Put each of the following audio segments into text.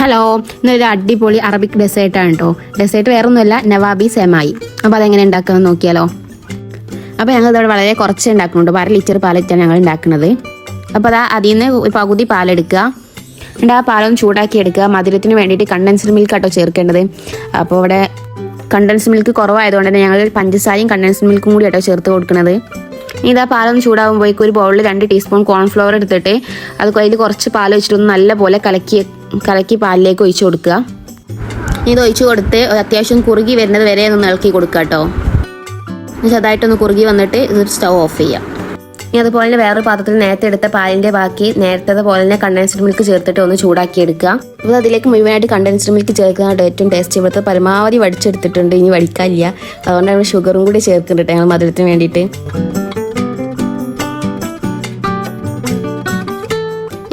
Hello ഇന്നൊരു അടിപൊളി Arabic ഡെസേർട്ടാണ് കേട്ടോ ഡെസേർട്ട് വേറൊന്നുമല്ല നവാബി സെമായി അപ്പോൾ അതെങ്ങനെ ഉണ്ടാക്കുമെന്ന് നോക്കിയാലോ? അപ്പോൾ ഞങ്ങൾ ഇതോടെ വളരെ കുറച്ച് ഉണ്ടാക്കുന്നുണ്ട്. അര ലിറ്റർ പാലിറ്റാണ് ഞങ്ങൾ ഉണ്ടാക്കുന്നത്. അപ്പോൾ അതാ അതിൽ നിന്ന് പകുതി പാലെടുക്കുക. എന്നിട്ട് ആ പാലൊന്ന് ചൂടാക്കി എടുക്കുക. മധുരത്തിന് വേണ്ടിയിട്ട് കണ്ടൻസ്ഡ് മിൽക്ക് ആട്ടോ ചേർക്കേണ്ടത്. അപ്പോൾ ഇവിടെ കണ്ടൻസ്ഡ് മിൽക്ക് കുറവായതുകൊണ്ട് തന്നെ ഞങ്ങൾ പഞ്ചസാരയും കണ്ടൻസ്ഡ് മിൽക്കും കൂടി ആട്ടോ ചേർത്ത് കൊടുക്കുന്നത്. ഇനി ഇതാ പാലൊന്ന് ചൂടാകുമ്പോഴേക്കും ഒരു ബൗളിൽ രണ്ട് ടീസ്പൂൺ കോൺഫ്ലവർ എടുത്തിട്ട് അത് അതിൽ കുറച്ച് പാൽ വെച്ചിട്ടൊന്ന് നല്ലപോലെ കലക്കി കലക്കി പാലിലേക്ക് ഒഴിച്ചു കൊടുക്കുക. ഇത് ഒഴിച്ചു കൊടുത്ത് അത്യാവശ്യം കുറുകി വരുന്നത് വരെ ഒന്ന് ഇളക്കി കൊടുക്കുക കേട്ടോ. ചതായിട്ടൊന്ന് കുറുകി വന്നിട്ട് ഇത് സ്റ്റവ് ഓഫ് ചെയ്യാം. ഇനി അതുപോലെ തന്നെ വേറൊരു പാത്രത്തിൽ നേരത്തെ എടുത്ത പാലിന്റെ ബാക്കി നേരത്തെ പോലെ തന്നെ കണ്ടൻസ്ഡ് മിൽക്ക് ചേർത്തിട്ട് ഒന്ന് ചൂടാക്കി എടുക്കുക അപ്പോൾ അതിലേക്ക് മുഴുവനായിട്ട് കണ്ടൻസ്ഡ് മിൽക്ക് ചേർക്കുന്നതാണ് ഏറ്റവും ടേസ്റ്റ് ഇവിടുത്തെ പരമാവധി വടിച്ചെടുത്തിട്ടുണ്ട്. ഇനി വടിക്കാനില്ല. അതുകൊണ്ട് നമ്മൾ ഷുഗറും കൂടി ചേർക്കുന്നുണ്ട് ഞങ്ങൾ മധുരത്തിന് വേണ്ടിയിട്ട്.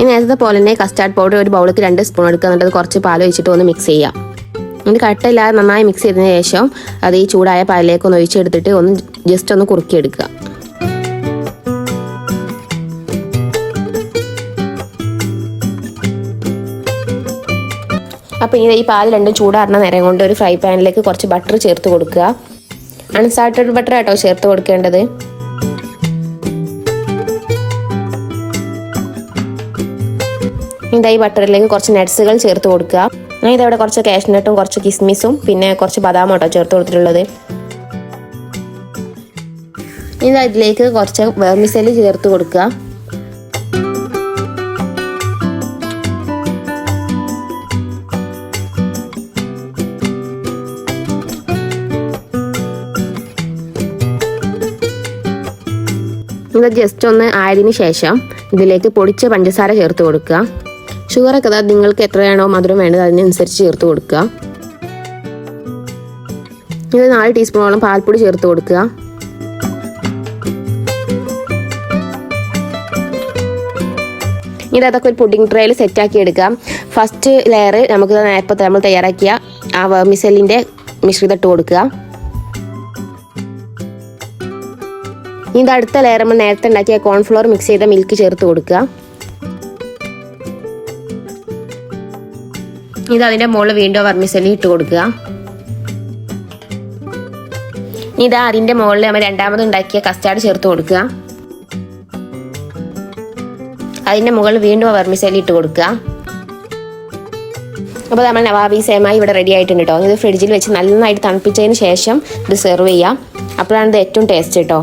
നേരത്തെ പോലെ തന്നെ കസ്റ്റാർഡ് പൗഡർ ഒരു ബൗളിലേക്ക് രണ്ട് സ്പൂൺ എടുക്കുക. എന്നിട്ട് കുറച്ച് പാൽ ഒഴിച്ചിട്ട് ഒന്ന് മിക്സ് ചെയ്യാം എന്നിട്ട് കട്ടയില്ലാതെ നന്നായി മിക്സ് ചെയ്തതിന് ശേഷം അത് ഈ ചൂടായ പാലിലേക്ക് ഒന്ന് ഒഴിച്ചെടുത്തിട്ട് ഒന്ന് ജസ്റ്റ് ഒന്ന് കുറുക്കിയെടുക്കുക. അപ്പോൾ ഇനി ഈ പാൽ രണ്ടും ചൂടാറുന്ന നേരം കൊണ്ട് ഒരു ഫ്രൈ പാനിലേക്ക് കുറച്ച് ബട്ടർ ചേർത്ത് കൊടുക്കുക. അൺസാൾട്ടഡ് ബട്ടർ ആട്ടോ ചേർത്ത് കൊടുക്കേണ്ടത്. ഇതാ ഈ ബട്ടറിലേക്ക് കുറച്ച് നട്ട്സുകൾ ചേർത്ത് കൊടുക്കുക. ഞാൻ ഇതവിടെ കുറച്ച് കാഷ്നട്ടും കുറച്ച് കിസ്മിസും പിന്നെ കുറച്ച് ബദാമും കേട്ടോ ചേർത്ത് കൊടുത്തിട്ടുള്ളത്. ഇനി ഇതിലേക്ക് കുറച്ച് വേർമിസെൽ ചേർത്ത് കൊടുക്കുക. ഇത് ജസ്റ്റ് ഒന്ന് ആയതിനു ശേഷം ഇതിലേക്ക് പൊടിച്ച പഞ്ചസാര ചേർത്ത് കൊടുക്കുക. ഷുഗറൊക്കെ അതായത് നിങ്ങൾക്ക് എത്രയാണോ മധുരം വേണ്ടത് അതിനനുസരിച്ച് ചേർത്ത് കൊടുക്കുക. ഇത് നാല് ടീസ്പൂണോളം പാൽപ്പൊടി ചേർത്ത് കൊടുക്കുക. ഇനി അതൊക്കെ ഒരു പുഡിംഗ് ട്രേയിൽ സെറ്റാക്കി എടുക്കാം ഫസ്റ്റ് ലെയർ നമുക്ക് നേരത്തെ നമ്മൾ തയ്യാറാക്കിയ ആ മിസലിന്റെ മിശ്രിതം ഇട്ട് കൊടുക്കുക. ഇനി അടുത്ത ലെയർ നമ്മൾ നേരത്തെ ഉണ്ടാക്കിയ കോൺഫ്ലോർ മിക്സ് ചെയ്ത മിൽക്ക് ചേർത്ത് കൊടുക്കുക. ഇത് അതിന്റെ മുകളിൽ വീണ്ടും വർമിസലി ഇട്ട് കൊടുക്കുക. ഇതാ അതിന്റെ മുകളിൽ നമ്മൾ രണ്ടാമത് ഉണ്ടാക്കിയ കസ്റ്റാർഡ് ചേർത്ത് കൊടുക്കുക. അതിന്റെ മുകളിൽ വീണ്ടും വർമിസലി ഇട്ട് കൊടുക്കുക. അപ്പോൾ നമ്മൾ നവാബി സേമായി ഇവിടെ റെഡി ആയിട്ടുണ്ട് കേട്ടോ ഇത് ഫ്രിഡ്ജിൽ വെച്ച് നന്നായിട്ട് തണുപ്പിച്ചതിന് ശേഷം ഇത് സെർവ് ചെയ്യാം. അപ്പോഴാണ് ഇത് ഏറ്റവും ടേസ്റ്റ് കേട്ടോ